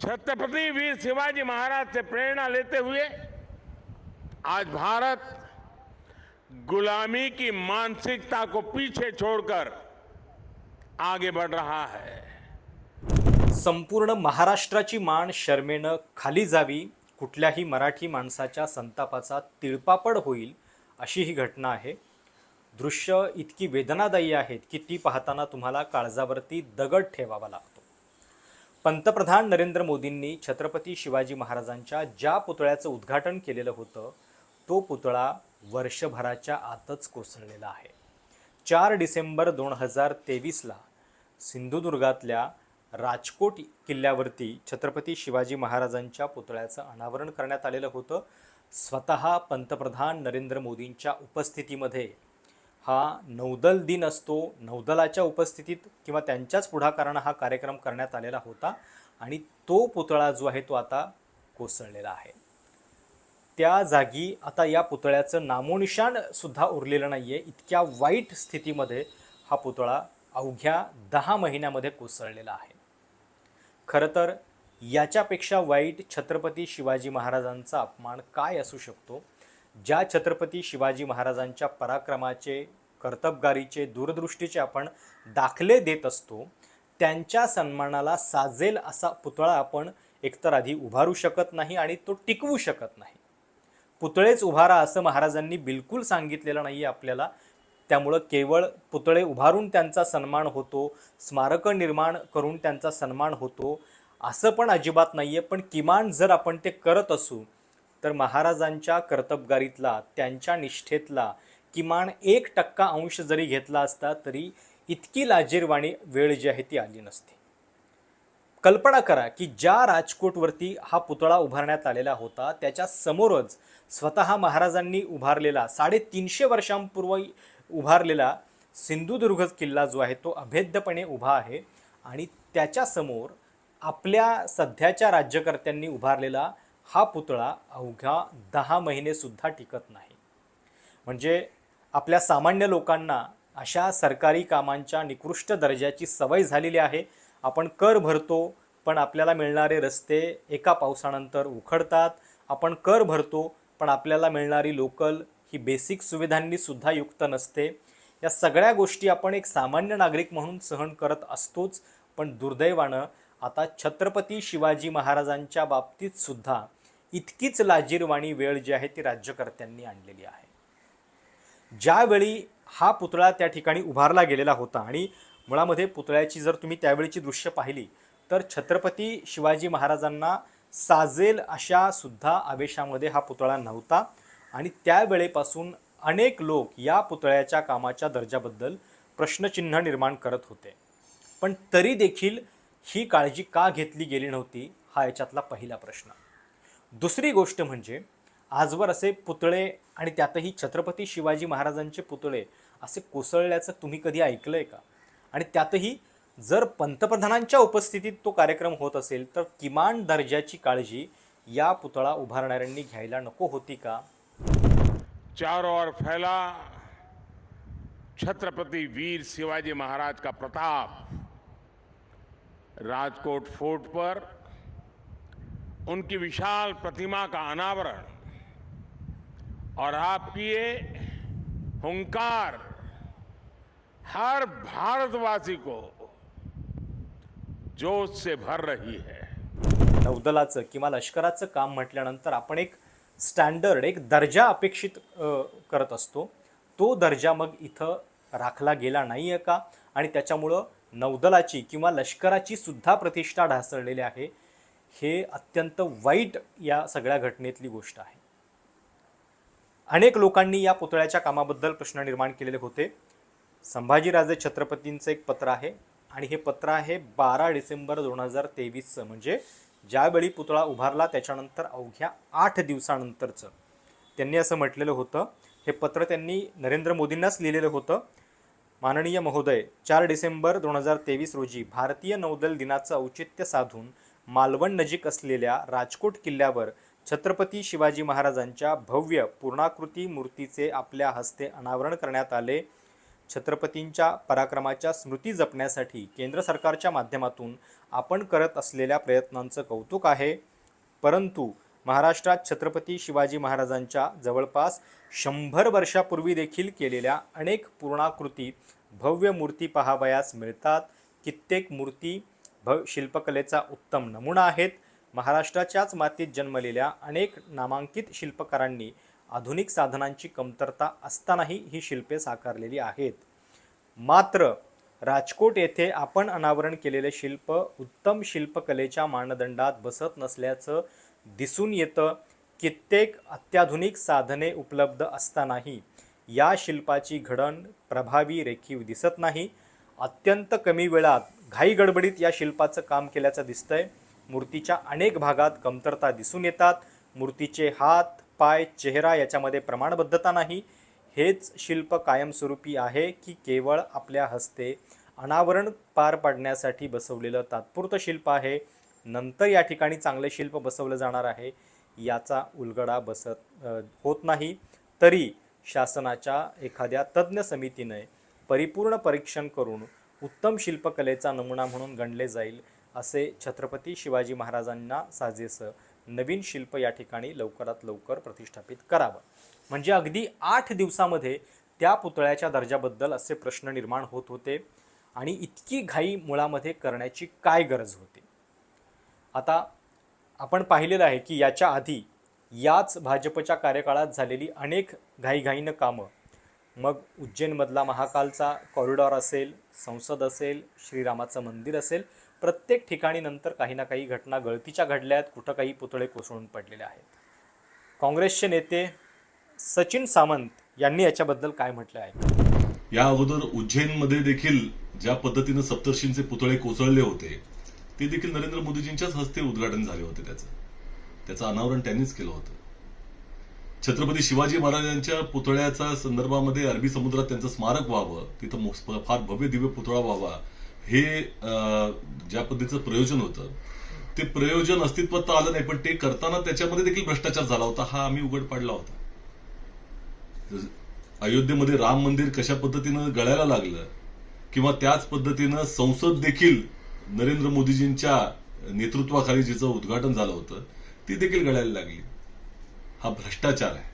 छत्रपति वीर शिवाजी महाराज से प्रेरणा लेते हुए आज भारत गुलामी की मानसिकता को पीछे छोड़कर आगे बढ़ रहा है। संपूर्ण महाराष्ट्राची मान शर्मेनं खाली जावी कुठल्याही मराठी माणसाच्या संतापाचा तिळपापड होईल अशी ही घटना आहे. दृश्य इतकी वेदनादायी आहेत की ती पाहताना तुम्हाला काळजावरती दगड ठेवावा लागतो. पंतप्रधान नरेंद्र मोदींनी छत्रपती शिवाजी महाराजांच्या ज्या पुतळ्याचं उद्घाटन केलेलं होतं तो पुतळा वर्षभराच्या आतच कोसळलेला आहे. चार डिसेंबर दोन हजार तेवीसला सिंधुदुर्गातल्या राजकोट किल्ल्यावरती छत्रपती शिवाजी महाराजांच्या पुतळ्याचं अनावरण करण्यात आलेलं होतं. स्वतः पंतप्रधान नरेंद्र मोदींच्या उपस्थितीमध्ये हा नौदल दिन असतो. नौदलाच्या उपस्थितीत किंवा त्यांच्याच पुढाकारानं हा कार्यक्रम करण्यात आलेला होता आणि तो पुतळा जो आहे तो आता कोसळलेला आहे. त्या जागी आता या पुतळ्याचं नामोनिशाण सुद्धा उरलेलं नाही आहे इतक्या वाईट स्थितीमध्ये हा पुतळा अवघ्या दहा महिन्यामध्ये कोसळलेला आहे. खरं तर याच्यापेक्षा वाईट छत्रपती शिवाजी महाराजांचा अपमान काय असू शकतो? ज्या छत्रपती शिवाजी महाराजांच्या पराक्रमाचे कर्तबगारीचे दूरदृष्टीचे आपण दाखले देत असतो त्यांच्या सन्मानाला साजेल असा पुतळा आपण एकतर आधी उभारू शकत नाही आणि तो टिकवू शकत नाही. पुतळेच उभारा असं महाराजांनी बिलकुल सांगितलेलं नाही आहे आपल्याला. त्यामुळं केवळ पुतळे उभारून त्यांचा सन्मान होतो स्मारकं निर्माण करून त्यांचा सन्मान होतो असं पण अजिबात नाही आहे पण किमान जर आपण ते करत असू तर महाराजांच्या कर्तबगारीतला त्यांच्या निष्ठेतला किमान एक टक्का अंश जरी घेतला असता तरी इतकी लाजीरवाणी वेळ जी आहे ती आली नसती. कल्पना करा की ज्या राजकोटवरती हा पुतळा उभारण्यात आलेला होता त्याच्या समोरच स्वतः महाराजांनी उभारलेला साडेतीनशे वर्षांपूर्वी उभारलेला सिंधुदुर्ग किल्ला जो आहे तो अभेद्यपणे उभा आहे आणि त्याच्यासमोर आपल्या सध्याच्या राज्यकर्त्यांनी उभारलेला हा पुतळा अवघ्या दहा महिनेसुद्धा टिकत नाही. म्हणजे आपल्या सामान्य लोकांना अशा सरकारी कामांच्या निकृष्ट दर्जाची सवय झालेली आहे. आपण कर भरतो पण आपल्याला मिळणारे रस्ते एका पावसानंतर उखडतात. आपण कर भरतो पण आपल्याला मिळणारी लोकल ही बेसिक सुविधांनी सुद्धा युक्त नसते. या सगळ्या गोष्टी आपण एक सामान्य नागरिक म्हणून सहन करत असतोच. पण दुर्दैवानं आता छत्रपती शिवाजी महाराजांच्या बाबतीत सुद्धा इतकीच लाजीरवाणी वेळ जी आहे ती राज्यकर्त्यांनी आणलेली आहे. ज्यावेळी हा पुतळा त्या ठिकाणी उभारला गेलेला होता आणि मुळामध्ये पुतळ्याची जर तुम्ही त्यावेळीची दृश्य पाहिली तर छत्रपती शिवाजी महाराजांना साजेल अशा सुद्धा आवेशामध्ये हा पुतळा नव्हता आणि त्यावेळेपासून अनेक लोक या पुतळ्याच्या कामाच्या दर्जाबद्दल प्रश्नचिन्ह निर्माण करत होते. पण तरी देखील ही काळजी का घेतली गेली नव्हती हा याच्यातला पहिला प्रश्न. दुसरी गोष्ट म्हणजे आजवर असे पुतळे आणि त्यातही छत्रपती शिवाजी महाराजांचे पुतळे असे कोसळल्याचं तुम्ही कधी ऐकलं आहे का? आणि त्यातही जर पंतप्रधानांच्या उपस्थितीत तो कार्यक्रम होत असेल तर किमान दर्जाची काळजी या पुतळा उभारणाऱ्यांनी घ्यायला नको होती का? चार ओर फैला छत्रपति वीर शिवाजी महाराज का प्रताप। राजकोट फोर्ट पर उनकी विशाल प्रतिमा का अनावरण और आपकी ये हुंकार हर भारतवासी को जोश से भर रही है। नौदलाचं किंवा लष्कराचं काम म्हटल्यानंतर आपण एक स्टँडर्ड एक दर्जा अपेक्षित करत असतो. तो दर्जा मग इथं राखला गेला नाही आहे का? आणि त्याच्यामुळं नौदलाची किंवा लष्कराची सुद्धा प्रतिष्ठा ढासळलेली आहे. हे अत्यंत वाईट या सगळ्या घटनेतली गोष्ट आहे. अनेक लोकांनी या पुतळ्याच्या कामाबद्दल प्रश्न निर्माण केलेले होते. संभाजीराजे छत्रपतींचं एक पत्र आहे आणि हे पत्र आहे बारा डिसेंबर दोन हजार तेवीसचं म्हणजे ज्यावेळी पुतळा उभारला त्याच्यानंतर अवघ्या आठ दिवसानंतरचं. त्यांनी असं म्हटलेलं होतं. हे पत्र त्यांनी नरेंद्र मोदींनाच लिहिलेलं होतं. माननीय महोदय चार डिसेंबर दोन हजार तेवीस रोजी भारतीय नौदल दिनाचं औचित्य साधून मालवण नजीक असलेल्या राजकोट किल्ल्यावर छत्रपती शिवाजी महाराजांच्या भव्य पूर्णाकृती मूर्तीचे आपल्या हस्ते अनावरण करण्यात आले. छत्रपतींच्या पराक्रमाच्या स्मृती जपण्यासाठी केंद्र सरकारच्या माध्यमातून आपण करत असलेल्या प्रयत्नांचं कौतुक आहे. परंतु महाराष्ट्रात छत्रपती शिवाजी महाराजांच्या जवळपास शंभर वर्षापूर्वी देखील केलेल्या अनेक पूर्णाकृती भव्य मूर्ती पाहावयास मिळतात. कित्येक मूर्ती भव शिल्पकलेचा उत्तम नमुना आहेत. महाराष्ट्राच्याच मातीत जन्मलेल्या अनेक नामांकित शिल्पकारांनी आधुनिक साधनांची कमतरता असतानाही ही शिल्पे साकारलेली आहेत. मात्र राजकोट येथे आपण अनावरण केलेले शिल्प उत्तम शिल्पकलेच्या मानदंडात बसत नसल्याचं दिसून येतं. कित्येक अत्याधुनिक साधने उपलब्ध असतानाही या शिल्पाची घडण प्रभावी रेखीव दिसत नाही. अत्यंत कमी वेळात घाई गडबडीत या शिल्पाचं काम केल्याचं दिसतंय. मूर्तीच्या अनेक भागात कमतरता दिसून येतात. मूर्तीचे हात पाय चेहरा याच्यामध्ये प्रमाणबद्धता नाही. हेच शिल्प कायमस्वरूपी आहे की केवळ आपल्या हस्ते अनावरण पार पाडण्यासाठी बसवलेलं तात्पुरतं शिल्प आहे. नंतर या ठिकाणी चांगले शिल्प बसवलं जाणार आहे. याचा उलगडा बसत होत नाही. तरी शासनाच्या एखाद्या तज्ज्ञ समितीने परिपूर्ण परीक्षण करून उत्तम शिल्पकलेचा नमुना म्हणून गणले जाईल असे छत्रपती शिवाजी महाराजांना साजेसं नवीन शिल्प या ठिकाणी लवकरात लवकर प्रतिष्ठापित करावं. म्हणजे अगदी आठ दिवसामध्ये त्या पुतळ्याच्या दर्जाबद्दल असे प्रश्न निर्माण होत होते आणि इतकी घाई मुळामध्ये करण्याची काय गरज होती? आता आपण पाहिलेलं आहे की याच्या आधी याच भाजपच्या कार्यकाळात झालेली अनेक घाईघाईनं कामं मग उज्जैनमधला महाकालचा कॉरिडॉर असेल संसद असेल श्रीरामाचं मंदिर असेल प्रत्येक ठिकाणी नंतर काही ना काही घटना गळतीच्या घडल्या आहेत कुठं काही पुतळे कोसळून पडलेले आहेत. काँग्रेसचे नेते सचिन सामंत यांनी याच्याबद्दल काय म्हटलं आहे? या अगोदर उज्जैनमध्ये देखील ज्या पद्धतीनं सप्तर्षींचे पुतळे कोसळले होते ते देखील नरेंद्र मोदीजींच्याच हस्ते उद्घाटन झाले होते त्याचं. त्याचं अनावरण त्यांनीच केलं होतं. छत्रपती शिवाजी महाराजांच्या पुतळ्याच्या संदर्भामध्ये अरबी समुद्रात त्यांचं स्मारक व्हावं तिथं फार भव्य दिव्य पुतळा व्हावा हे ज्या पद्धतीचं प्रयोजन होतं. ते प्रयोजन अस्तित्वात तर आलं नाही पण ते करताना त्याच्यामध्ये देखील भ्रष्टाचार झाला होता हा आम्ही उघड पाडला होता. अयोध्येमध्ये राम मंदिर कशा पद्धतीनं गळायला लागलं किंवा त्याच पद्धतीनं संसद देखील नरेंद्र मोदीजींच्या नेतृत्वाखाली जिचं उद्घाटन झालं होतं ती देखील गळायला लागली. हा भ्रष्टाचार आहे.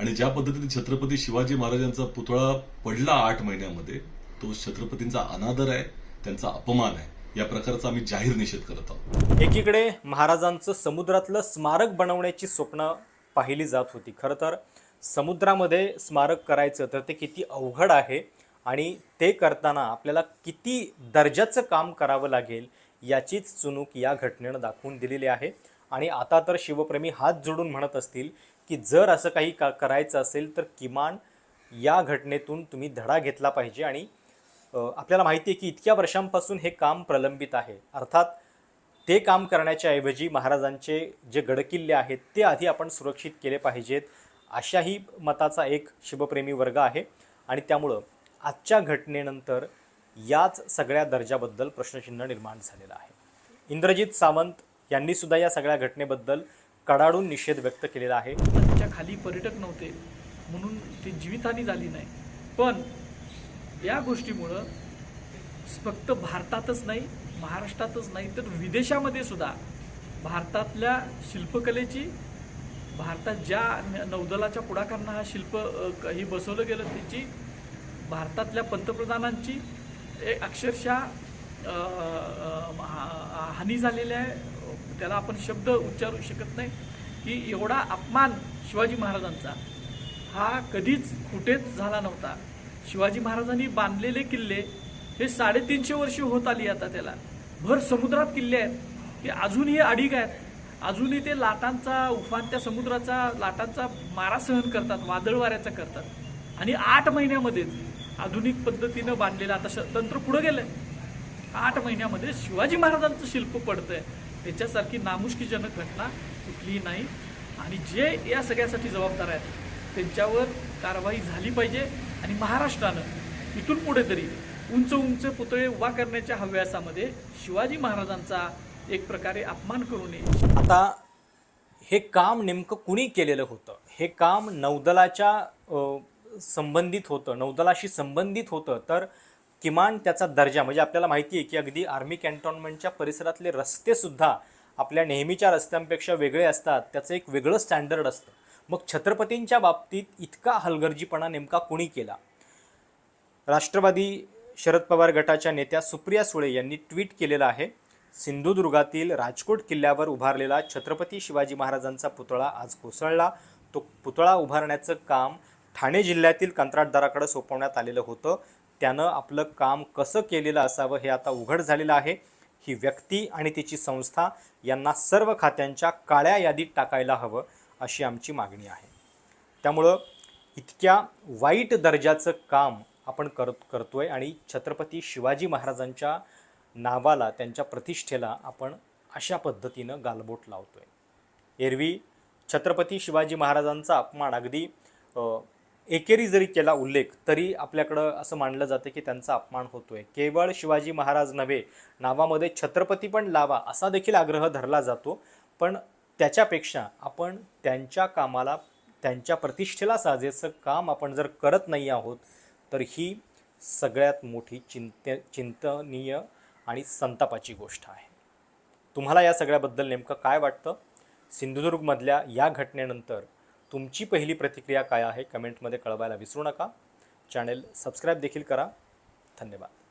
आणि ज्या पद्धतीने छत्रपती शिवाजी महाराजांचा पुतळा पडला आठ महिन्यामध्ये तो छत्रपतींचा अनादर आहे त्यांचा अपमान आहे. या प्रकारचा आम्ही जाहीर निषेध करत आहोत. एकीकडे महाराजांचं समुद्रातलं स्मारक बनवण्याची स्वप्न पाहिली जात होती. खरं तर समुद्रामध्ये स्मारक करायचं तर ते किती अवघड आहे आणि ते करताना आपल्याला किती दर्जाचं काम करावं लागेल याचीच चुणूक या घटनेनं दाखवून दिलेली आहे. आणि आता तर शिवप्रेमी हात जोडून म्हणत असतील की जर असं काही का करायचं असेल तर किमान या घटनेतून तुम्ही धडा घेतला पाहिजे. आणि आपल्याला माहिती आहे की इतक्या वर्षांपासून हे काम प्रलंबित आहे. अर्थात ते काम करण्याच्या ऐवजी महाराजांचे जे गडकिल्ले आहेत ते आधी आपण सुरक्षित केले पाहिजेत अशाही मताचा एक शिवप्रेमी वर्ग आहे. आणि त्यामुळं आजच्या घटनेनंतर याच सगळ्या दर्जाबद्दल प्रश्नचिन्ह निर्माण झालेलं आहे. इंद्रजित सावंत यांनी सुद्धा या सगळ्या घटनेबद्दल कडाडून निषेध व्यक्त केलेला आहे. नदीच्या खाली पर्यटक नव्हते म्हणून ती जीवितहानी झाली नाही. पण या गोष्टीमुळं फक्त भारतातच नाही महाराष्ट्रातच नाही तर विदेशामध्ये सुद्धा भारतातल्या शिल्पकलेची भारतात ज्या न- नौदलाच्या पुढाकारांना हा शिल्प ही बसवलं गेलं त्याची भारतातल्या पंतप्रधानांची एक अक्षरशः हानी झालेली आहे. त्याला आपण शब्द उच्चारू शकत नाही. की एवढा अपमान शिवाजी महाराजांचा. हा कधीच कुठेच झाला नव्हता. शिवाजी महाराजांनी बांधलेले किल्ले हे साडेतीनशे वर्ष होत आली आता त्याला. भर समुद्रात किल्ले आहेत. ते अजूनही अडीग आहेत. अजूनही ते लाटांचा उफान त्या समुद्राचा लाटांचा मारा सहन करतात वादळ वाऱ्याचा करतात. आणि आठ महिन्यामध्येच आधुनिक पद्धतीनं बांधलेलं आता श- तंत्र पुढं गेलंय. आठ महिन्यामध्ये शिवाजी महाराजांचं शिल्प पडतंय. त्याच्यासारखी नामुष्कीजनक घटना कुठलीही नाही. आणि जे या सगळ्यासाठी जबाबदार आहेत त्यांच्यावर कारवाई झाली पाहिजे. आणि महाराष्ट्रानं इथून पुढे तरी उंच उंच पुतळे उभा करण्याच्या हव्यासामध्ये शिवाजी महाराजांचा एक प्रकारे अपमान करू नये. आता हे काम नेमकं कुणी केलेलं होतं? हे काम नौदलाच्या संबंधित होतं नौदलाशी संबंधित होतं. तर किमान त्याचा दर्जा म्हणजे आपल्याला माहिती आहे की अगदी आर्मी कॅन्टॉनमेंटच्या परिसरातले रस्तेसुद्धा आपल्या नेहमीच्या रस्त्यांपेक्षा वेगळे असतात त्याचं एक वेगळं स्टँडर्ड असतं. मग छत्रपतींच्या बाबतीत इतका हलगर्जीपणा नेमका कुणी केला? राष्ट्रवादी शरद पवार गटाच्या नेत्या सुप्रिया सुळे यांनी ट्विट केलेलं आहे सिंधुदुर्गातील राजकोट किल्ल्यावर उभारलेला छत्रपती शिवाजी महाराजांचा पुतळा आज कोसळला. तो पुतळा उभारण्याचं काम ठाणे जिल्ह्यातील कंत्राटदाराकडे सोपवण्यात आलेलं होतं. त्यानं आपलं काम कसं केलेलं असावं हे आता उघड झालेलं आहे. ही व्यक्ती आणि तिची संस्था यांना सर्व खात्यांच्या काळ्या यादीत टाकायला हवं अशी आमची मागणी आहे. त्यामुळं इतक्या वाईट दर्जाचं काम आपण करत करतोय आणि छत्रपती शिवाजी महाराजांच्या नावाला त्यांच्या प्रतिष्ठेला आपण अशा पद्धतीनं गालबोट लावतोय. एरवी छत्रपती शिवाजी महाराजांचा अपमान अगदी एकेरी जरी केला उल्लेख तरी आपल्याकडं असं मानलं जातं की त्यांचा अपमान होतोय. केवळ शिवाजी महाराज नव्हे नावामध्ये छत्रपती पण लावा असा देखील आग्रह धरला जातो. पण त्याच्यापेक्षा आपण त्यांच्या कामाला त्यांच्या प्रतिष्ठेला साजेचं काम आपण जर करत नाही आहोत तर ही सगळ्यात मोठी चिंत चिंतनीय आणि संतापाची गोष्ट आहे. तुम्हाला या सगळ्याबद्दल नेमकं काय वाटतं? सिंधुदुर्गमधल्या या घटनेनंतर तुमची पहिली प्रतिक्रिया काय आहे? कमेंटमध्ये कळवायला विसरू नका. चॅनेल सबस्क्राईब देखील करा. धन्यवाद.